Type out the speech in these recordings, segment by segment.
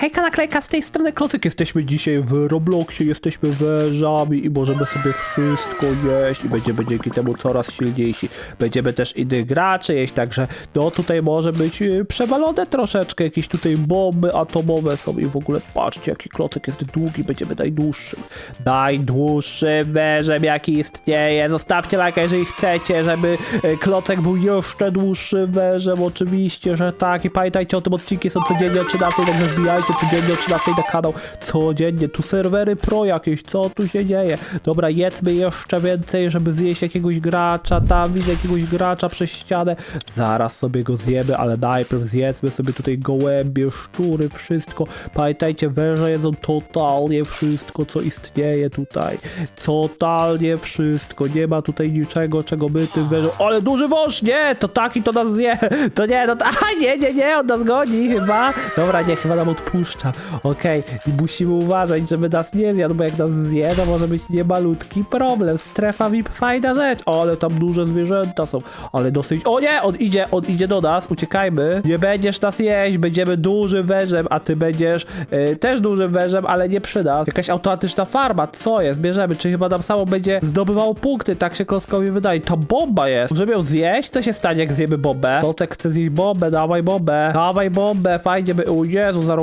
Hejka naklejka z tej strony Klocyk. Jesteśmy dzisiaj w Robloxie, jesteśmy wężami i możemy sobie wszystko jeść i będziemy dzięki temu coraz silniejsi. Będziemy też innych graczy jeść, także no tutaj może być y, przewalone troszeczkę. Jakieś tutaj bomby atomowe są i w ogóle patrzcie jaki Klocek jest długi, będziemy najdłuższym. Najdłuższym wężem jaki istnieje. Zostawcie lajka jeżeli chcecie, żeby y, Klocek był jeszcze dłuższym wężem. Oczywiście, że tak i pamiętajcie o tym odcinki są codziennie o 13, także wbijajcie codziennie o 13 na kanał. Codziennie, tu serwery pro jakieś, co tu się dzieje? Dobra, jedzmy jeszcze więcej, żeby zjeść jakiegoś gracza, tam widzę jakiegoś gracza przez ścianę. Zaraz sobie go zjemy, ale najpierw zjedzmy sobie tutaj gołębie, szczury, wszystko. Pamiętajcie, węże jedzą totalnie wszystko, co istnieje tutaj. Totalnie wszystko. Nie ma tutaj niczego, czego my tym wężom... Ale duży wąż! Nie! To taki to nas zje! To nie, no. A, nie, nie, nie! On nas goni chyba! Dobra, nie, chyba nam odpuszcza. Okej, i musimy uważać, żeby nas nie zjadł, bo jak nas zje, to może być niemalutki problem. Strefa VIP fajna rzecz. O, ale tam duże zwierzęta są. Ale dosyć... O nie! On idzie, on idzie do nas. Uciekajmy. Nie będziesz nas jeść. Będziemy dużym wężem, a ty będziesz e, też dużym wężem, ale nie przy nas. Jakaś automatyczna farma. Co jest? Bierzemy. Czy chyba nam samo będzie zdobywało punkty? Tak się Kloskowi wydaje. To bomba jest. Możemy ją zjeść? Co się stanie, jak zjemy bombę? Klocek chce zjeść bombę. Dawaj bombę. Dawaj bombę. Fajnie by... O Jezu, za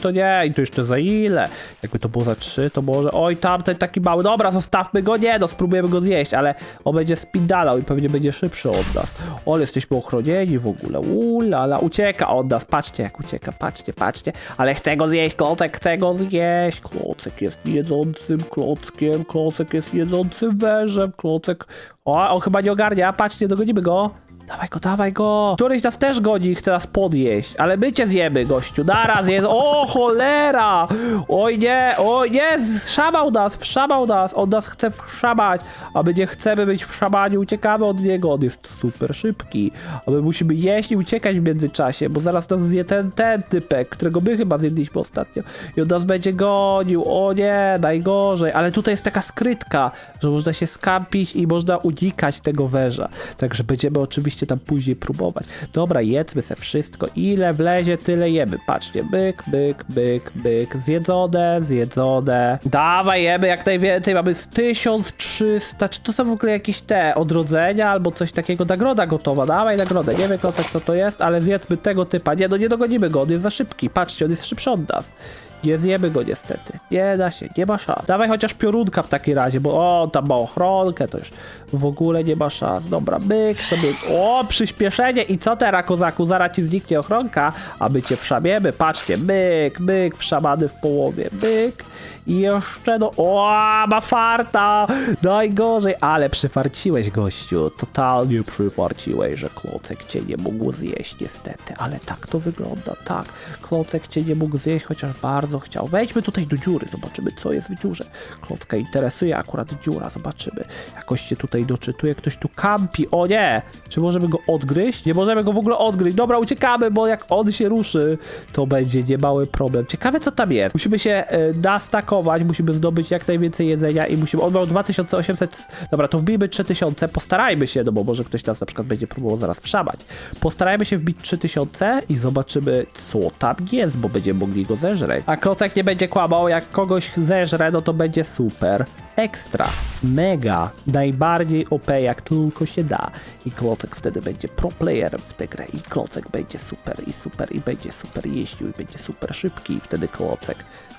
to nie. I to jeszcze za ile? Jakby to było za trzy, to może... Oj, tamten taki mały. Dobra, zostawmy go. Nie, no spróbujemy go zjeść, ale on będzie spindalał i pewnie będzie szybszy od nas. O, jesteśmy ochronieni w ogóle. Ulala, ucieka od nas. Patrzcie, jak ucieka. Patrzcie, patrzcie. Ale chcę go zjeść, klocek, chcę go zjeść. Klocek jest jedzącym klockiem. Klocek jest jedzącym wężem. Klocek... O, on chyba nie ogarnia. Patrzcie, dogonimy go. Dawaj go, dawaj go! Któryś nas też goni chce nas podjeść, ale my cię zjemy, gościu. Naraz jest. O, cholera! Oj nie, oj nie, wszamał nas, wszamał nas. On nas chce wszamać, a my nie chcemy być wszamani, uciekamy od niego. On jest super szybki, a my musimy jeść i uciekać w międzyczasie, bo zaraz nas zje ten, ten typek, którego my chyba zjedliśmy ostatnio. I on nas będzie gonił. O nie, najgorzej. Ale tutaj jest taka skrytka, że można się skampić i można unikać tego węża. Także będziemy oczywiście tam później próbować. Dobra, jedzmy se wszystko. Ile wlezie, tyle jemy. Patrzcie, byk, byk, byk, byk. Zjedzone, zjedzone. Dawaj, jemy jak najwięcej. Mamy z 1300. Czy to są w ogóle jakieś te odrodzenia albo coś takiego? Nagroda gotowa. Dawaj nagrodę. Nie wiem, tak co to jest, ale zjedzmy tego typa. Nie, no nie dogonimy go. On jest za szybki. Patrzcie, on jest szybszy od nas. Nie zjemy go niestety. Nie da się, nie ma szans. Dawaj chociaż piorunka w takim razie, bo o, tam ma ochronkę, to już w ogóle nie ma szans. Dobra, byk sobie. O, przyspieszenie. I co teraz, kozaku? Zaraz ci zniknie ochronka, a my cię wszamiemy. Patrzcie, byk, byk, wszamany w połowie. Byk. I jeszcze no. O, ma farta! Najgorzej, ale przyfarciłeś, gościu. Totalnie przyfarciłeś, że klocek cię nie mógł zjeść, niestety. Ale tak to wygląda, tak. Klocek cię nie mógł zjeść, chociaż bardzo chciał. Wejdźmy tutaj do dziury, zobaczymy, co jest w dziurze. Klocka interesuje akurat dziura, zobaczymy. Jakoś się tutaj doczytuje, ktoś tu kampi. O nie! Czy możemy go odgryźć? Nie możemy go w ogóle odgryźć. Dobra, uciekamy, bo jak on się ruszy, to będzie niemały problem. Ciekawe, co tam jest. Musimy się e, nastakować, musimy zdobyć jak najwięcej jedzenia i musimy... On miał 2800... Dobra, to wbijmy 3000, postarajmy się, no bo może ktoś nas na przykład będzie próbował zaraz wszamać. Postarajmy się wbić 3000 i zobaczymy, co tam jest, bo będziemy mogli go zeżreć. A Klocek nie będzie kłamał, jak kogoś zeżre, no to będzie super. Ekstra, mega, najbardziej OP jak tylko się da. I Klocek wtedy będzie pro playerem w tę grę. I Klocek będzie super i super i będzie super jeździł i będzie super szybki. I wtedy Klocek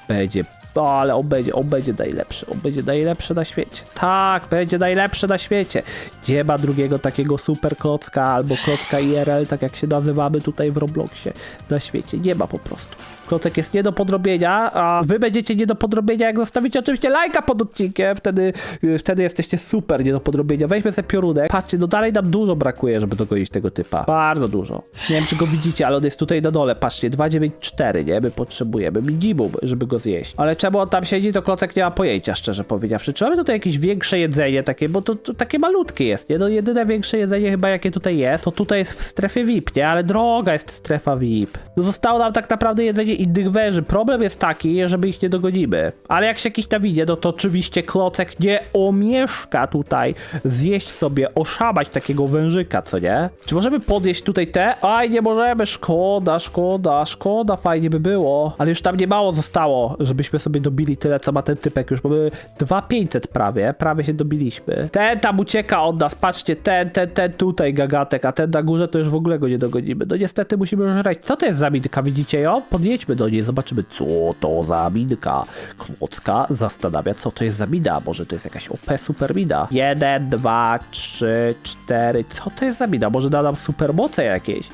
będzie o, ale on będzie, on będzie najlepszy, on będzie najlepszy na świecie. Tak, będzie najlepszy na świecie. Nie ma drugiego takiego super klocka albo klocka IRL, tak jak się nazywamy tutaj w Robloxie na świecie. Nie ma po prostu. Klocek jest nie do podrobienia, a wy będziecie nie do podrobienia, jak zostawicie oczywiście lajka pod odcinkiem, wtedy, wtedy jesteście super nie do podrobienia. Weźmy sobie piorunek. Patrzcie, no dalej nam dużo brakuje, żeby dogonić tego typa. Bardzo dużo. Nie wiem, czy go widzicie, ale on jest tutaj na dole. Patrzcie, 294, nie? My potrzebujemy minimum, żeby go zjeść. Ale czemu on tam siedzi, to klocek nie ma pojęcia, szczerze powiedziawszy. Czy mamy tutaj jakieś większe jedzenie takie, bo to, to takie malutkie jest, nie? No jedyne większe jedzenie chyba jakie tutaj jest, to tutaj jest w strefie VIP, nie? Ale droga jest strefa VIP. No zostało nam tak naprawdę jedzenie innych węży. Problem jest taki, żeby ich nie dogonimy. Ale jak się jakiś tam idzie, no to oczywiście klocek nie omieszka tutaj zjeść sobie, oszamać takiego wężyka, co nie? Czy możemy podjeść tutaj te? Aj, nie możemy, szkoda, szkoda, szkoda, fajnie by było. Ale już tam nie mało zostało, żebyśmy sobie dobili tyle, co ma ten typek. Już mamy 2500 prawie, prawie się dobiliśmy. Ten tam ucieka od nas, patrzcie, ten, ten, ten tutaj gagatek, a ten na górze to już w ogóle go nie dogonimy. No niestety musimy żreć. Co to jest za minka, widzicie ją? Podjedźmy do niej, zobaczymy, co to za minka. Klocka zastanawia, co to jest za mina. Może to jest jakaś OP super mina. Jeden, dwa, trzy, cztery. Co to jest za mina? Może da nam supermoce jakieś?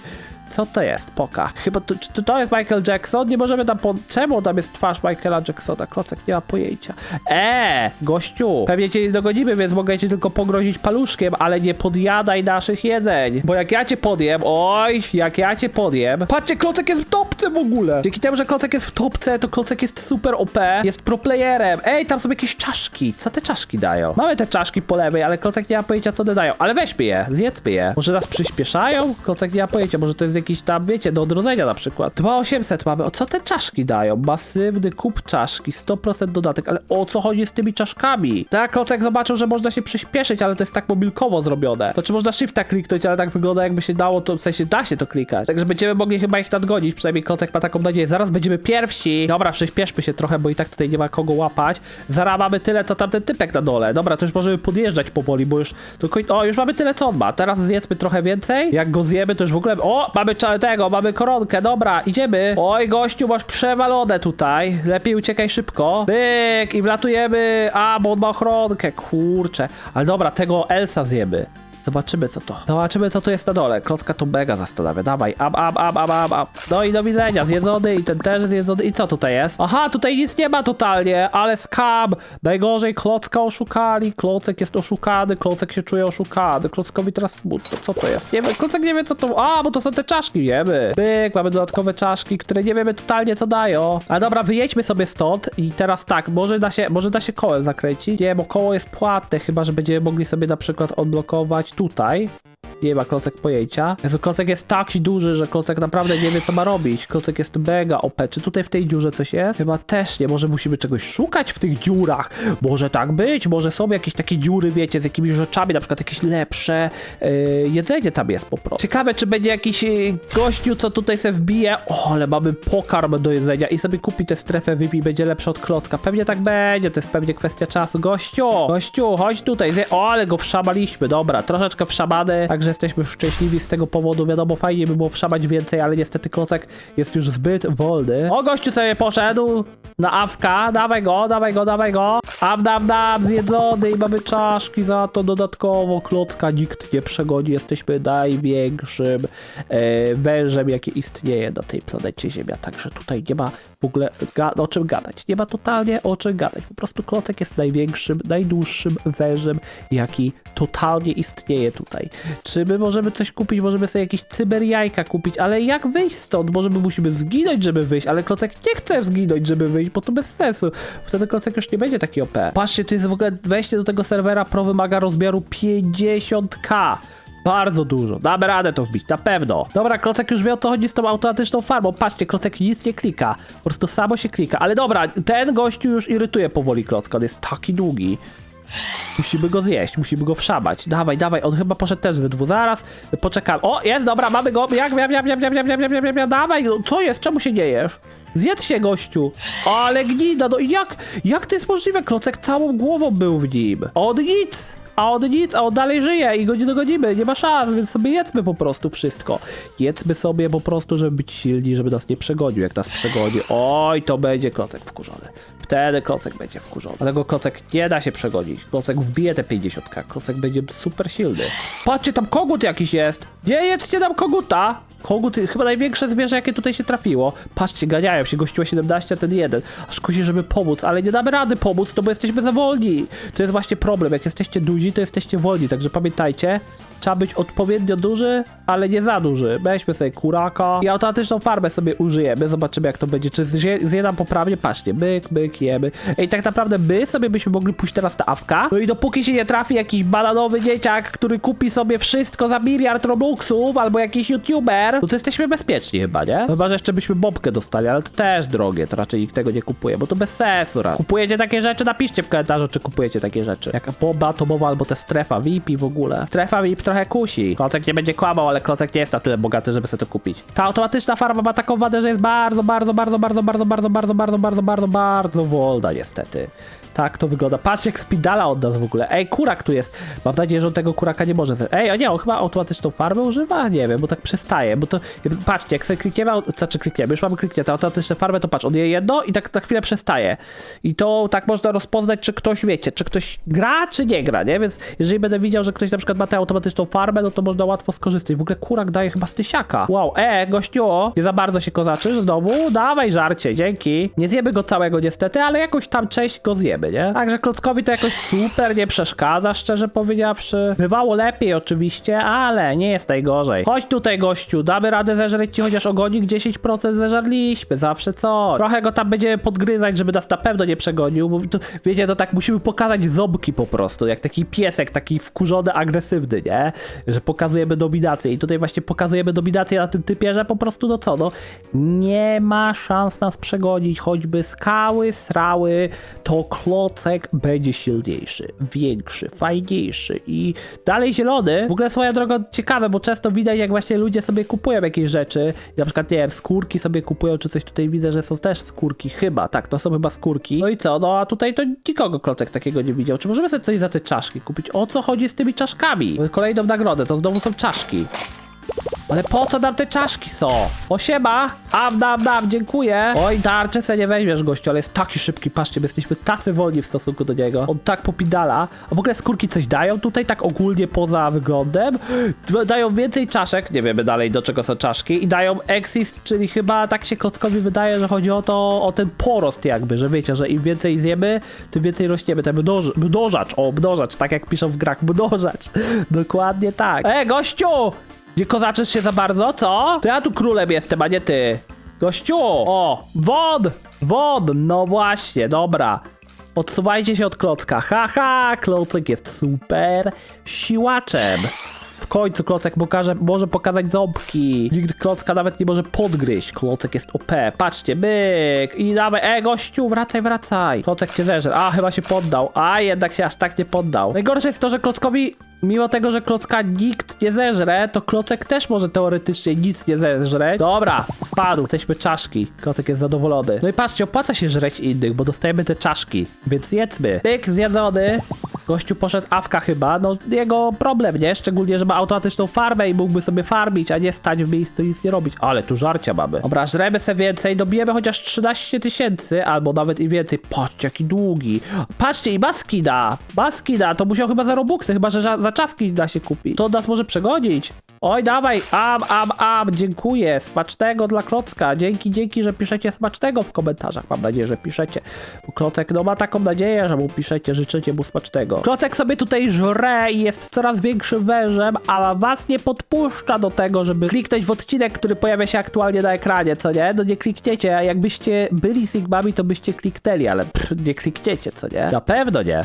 Co to jest? Poka. Chyba to, czy to jest Michael Jackson? Nie możemy tam po... Czemu tam jest twarz Michaela Jacksona? Klocek nie ma pojęcia. Eee, gościu. Pewnie cię nie dogonimy, więc mogę ci tylko pogrozić paluszkiem, ale nie podjadaj naszych jedzeń. Bo jak ja cię podjem, oj, jak ja cię podjem. Patrzcie, Klocek jest w topce w ogóle. Dzięki temu, że Klocek jest w topce, to Klocek jest super OP. Jest pro playerem. Ej, tam są jakieś czaszki. Co te czaszki dają? Mamy te czaszki po lewej, ale Klocek nie ma pojęcia, co one dają. Ale weźmy je, zjedzmy je. Może nas przyspieszają? Klocek nie ma pojęcia, może to jest jakiś tam, wiecie, do odrodzenia na przykład. 2800 mamy. O co te czaszki dają? Masywny kup czaszki, 100% dodatek, ale o co chodzi z tymi czaszkami? Tak, Klocek zobaczył, że można się przyspieszyć, ale to jest tak mobilkowo zrobione. To czy można shifta kliknąć, ale tak wygląda jakby się dało, to w sensie da się to klikać. Także będziemy mogli chyba ich nadgonić, przynajmniej Klocek ma taką nadzieję. Zaraz będziemy pierwsi. Dobra, przyspieszmy się trochę, bo i tak tutaj nie ma kogo łapać. Zaraz mamy tyle, co tamten typek na dole. Dobra, to już możemy podjeżdżać powoli, bo już koń... O, już mamy tyle, co on ma. Teraz zjedzmy trochę więcej. Jak go zjemy, to już w ogóle... O, mamy cza- tego, mamy koronkę, dobra, idziemy. Oj, gościu, masz przewalone tutaj. Lepiej uciekaj szybko. Byk i wlatujemy. A, bo on ma ochronkę, kurczę. Ale dobra, tego Elsa zjemy. Zobaczymy co to. Zobaczymy co tu jest na dole. Klotka to mega zastanawia. Dawaj, ab, ab, ab, ab, ab, ab. No i do widzenia. Zjedzony i ten też zjedzony. I co tutaj jest? Aha, tutaj nic nie ma totalnie, ale skam. Najgorzej Klocka oszukali. Klocek jest oszukany. Klocek się czuje oszukany. Klockowi teraz smutno. Co to jest? Nie wiem, Klocek nie wie co to... A, bo to są te czaszki, wiemy. Byk, mamy dodatkowe czaszki, które nie wiemy totalnie co dają. A dobra, wyjedźmy sobie stąd i teraz tak, może da się, może da się kołem zakręcić. Nie, bo koło jest płatne, chyba, że będziemy mogli sobie na przykład odblokować tutaj. Nie ma klocek pojęcia. Jezu, klocek jest taki duży, że klocek naprawdę nie wie co ma robić. Klocek jest mega OP. Czy tutaj w tej dziurze coś jest? Chyba też nie. Może musimy czegoś szukać w tych dziurach. Może tak być. Może są jakieś takie dziury, wiecie, z jakimiś rzeczami, na przykład jakieś lepsze yy, jedzenie tam jest po prostu. Ciekawe, czy będzie jakiś yy, gościu, co tutaj se wbije. O, ale mamy pokarm do jedzenia i sobie kupi tę strefę VIP i będzie lepszy od klocka. Pewnie tak będzie. To jest pewnie kwestia czasu. Gościu, gościu, chodź tutaj. O, ale go wszamaliśmy. Dobra, troszeczkę wszamany. Także jesteśmy szczęśliwi z tego powodu. Wiadomo, fajnie by było wszamać więcej, ale niestety klocek jest już zbyt wolny. O, gościu sobie poszedł na awka. Dawaj go, dawaj go, dawaj go. Am, dam, dam, zjedzony i mamy czaszki za to dodatkowo. Klocka nikt nie przegoni. Jesteśmy największym e, wężem, jaki istnieje na tej planecie Ziemia. Także tutaj nie ma w ogóle o czym gadać. Nie ma totalnie o czym gadać. Po prostu klocek jest największym, najdłuższym wężem, jaki totalnie istnieje tutaj. Czy my możemy coś kupić? Możemy sobie jakieś cyberjajka kupić, ale jak wyjść stąd? Może my musimy zginąć, żeby wyjść, ale klocek nie chce zginąć, żeby wyjść, bo to bez sensu. Wtedy klocek już nie będzie taki OP. Patrzcie, to jest w ogóle wejście do tego serwera Pro wymaga rozmiaru 50k. Bardzo dużo. Damy radę to wbić, na pewno. Dobra, Klocek już wie o co chodzi z tą automatyczną farmą. Patrzcie, Klocek nic nie klika. Po prostu samo się klika. Ale dobra, ten gościu już irytuje powoli Klocka. On jest taki długi. Musimy go zjeść, musimy go wszamać. Dawaj, dawaj, on chyba poszedł też ze dwu. Zaraz, poczekamy. O, jest, dobra, mamy go. Jak, jak, jak, jak, jak, jak, jak, jak, jak, jak, dawaj. no, Co jest? Czemu się nie? Zjedz się, gościu. Ale gnida, no i jak, jak to jest możliwe? Klocek całą głową był w nim. Od nic. A on nic, a on dalej żyje i go nie dogonimy, nie ma szans, więc sobie jedzmy po prostu wszystko. Jedzmy sobie po prostu, żeby być silni, żeby nas nie przegonił. Jak nas przegoni, oj, to będzie klocek wkurzony. Wtedy klocek będzie wkurzony. Dlatego klocek nie da się przegonić. Klocek wbije te 50. Klocek będzie super silny. Patrzcie, tam kogut jakiś jest. Nie jedzcie nam koguta. Kogut, chyba największe zwierzę, jakie tutaj się trafiło. Patrzcie, ganiają się, gościła 17, a ten jeden. Aż kusi, żeby pomóc, ale nie damy rady pomóc, no bo jesteśmy za wolni. To jest właśnie problem, jak jesteście duzi, to jesteście wolni, także pamiętajcie, trzeba być odpowiednio duży, ale nie za duży. Weźmy sobie kuraka i automatyczną farbę sobie użyjemy, zobaczymy jak to będzie, czy zje, zje nam poprawnie, patrzcie, byk, byk, jemy. Ej, tak naprawdę my sobie byśmy mogli pójść teraz na awka, no i dopóki się nie trafi jakiś bananowy dzieciak, który kupi sobie wszystko za miliard robuxów, albo jakiś youtuber, no to jesteśmy bezpieczni chyba, nie? Chyba, że jeszcze byśmy bobkę dostali, ale to też drogie, to raczej nikt tego nie kupuje, bo to bez sensu. ra. Kupujecie takie rzeczy? Napiszcie w komentarzu, czy kupujecie takie rzeczy. Jaka bomba atomowa albo te strefa VIP i w ogóle. Strefa VIP trochę kusi. Klocek nie będzie kłamał, ale Klocek nie jest na tyle bogaty, żeby sobie to kupić. Ta automatyczna farba ma taką wadę, że jest bardzo, bardzo, bardzo, bardzo, bardzo, bardzo, bardzo, bardzo, bardzo, bardzo, bardzo wolna niestety. Tak to wygląda. Patrz jak spidala od nas w ogóle. Ej, kurak tu jest. Mam nadzieję, że on tego kuraka nie może. Ej, a nie, on chyba automatyczną farbę używa? Nie wiem, bo tak przestaje. Bo to, patrzcie, jak sobie klikniemy, znaczy klikniemy, już mamy kliknięte automatyczne farbę, to patrz, on je jedno i tak na chwilę przestaje. I to tak można rozpoznać, czy ktoś, wiecie, czy ktoś gra, czy nie gra, nie? Więc jeżeli będę widział, że ktoś na przykład ma tę automatyczną farbę, no to można łatwo skorzystać. W ogóle kurak daje chyba z tysiaka. Wow, e, gościu, nie za bardzo się kozaczysz znowu? Dawaj żarcie, dzięki. Nie zjemy go całego niestety, ale jakoś tam część go zjemy, nie? Także klockowi to jakoś super nie przeszkadza, szczerze powiedziawszy. Bywało lepiej oczywiście, ale nie jest najgorzej. Chodź tutaj, gościu, damy radę zeżreć ci chociaż ogonik 10% zeżarliśmy, zawsze co. Trochę go tam będziemy podgryzać, żeby nas na pewno nie przegonił, bo to, wiecie, to tak musimy pokazać ząbki po prostu, jak taki piesek, taki wkurzony, agresywny, nie? Że pokazujemy dominację i tutaj właśnie pokazujemy dominację na tym typie, że po prostu no co, no nie ma szans nas przegonić, choćby skały, srały, to klocek będzie silniejszy, większy, fajniejszy i dalej zielony. W ogóle swoja droga ciekawe, bo często widać jak właśnie ludzie sobie kupują jakieś rzeczy, na przykład nie wiem, skórki sobie kupują, czy coś tutaj widzę, że są też skórki, chyba, tak, to są chyba skórki. No i co, no a tutaj to nikogo klocek takiego nie widział. Czy możemy sobie coś za te czaszki kupić? O co chodzi z tymi czaszkami? Kolejną nagrodę, to znowu są czaszki. Ale po co nam te czaszki są? Osiema! Am, dam, dam, dziękuję. Oj, tarczę nie weźmiesz, gościu, ale jest taki szybki, patrzcie, my jesteśmy tacy wolni w stosunku do niego. On tak popidala. A w ogóle skórki coś dają tutaj, tak ogólnie poza wyglądem? Dają więcej czaszek, nie wiemy dalej do czego są czaszki, i dają exist, czyli chyba tak się klockowi wydaje, że chodzi o to, o ten porost jakby, że wiecie, że im więcej zjemy, tym więcej rośniemy. Ten mnoż, mnożacz, o, mnożacz, tak jak piszą w grach, mnożacz. Dokładnie tak. E, gościu! Nie kozaczysz się za bardzo, co? To ja tu królem jestem, a nie ty. Gościu! O! Wod! Wod! No właśnie, dobra. Odsuwajcie się od klocka. Haha! Klocek jest super siłaczem. W końcu klocek pokaże, może pokazać ząbki. Nikt klocka nawet nie może podgryźć. Klocek jest OP. Patrzcie, myk. I dawaj, e gościu, wracaj, wracaj. Klocek cię zeżre. A, chyba się poddał. A, jednak się aż tak nie poddał. Najgorsze jest to, że klockowi Mimo tego, że klocka nikt nie zeżre, to klocek też może teoretycznie nic nie zeżre. Dobra, wpadł, jesteśmy czaszki. Klocek jest zadowolony. No i patrzcie, opłaca się żreć innych, bo dostajemy te czaszki. Więc jedzmy. Tyk, zjedzony. Gościu poszedł awka chyba, no jego problem, nie? Szczególnie, że ma automatyczną farmę i mógłby sobie farmić, a nie stać w miejscu i nic nie robić. Ale tu żarcia mamy. Dobra, żremy sobie więcej, dobijemy chociaż 13 tysięcy, albo nawet i więcej. Patrzcie, jaki długi. Patrzcie, i maski da. Maski da, to musiał chyba za robuxy, chyba, że za czaski da się kupić. To nas może przegonić. Oj, dawaj, am, am, am, dziękuję, smacznego dla Klocka, dzięki, dzięki, że piszecie smacznego w komentarzach, mam nadzieję, że piszecie, bo Klocek, no ma taką nadzieję, że mu piszecie, życzycie mu smacznego. Klocek sobie tutaj żre i jest coraz większym wężem, a was nie podpuszcza do tego, żeby kliknąć w odcinek, który pojawia się aktualnie na ekranie, co nie? No nie klikniecie, jakbyście byli Sigmami, to byście kliknęli, ale pff, nie klikniecie, co nie? Na pewno nie.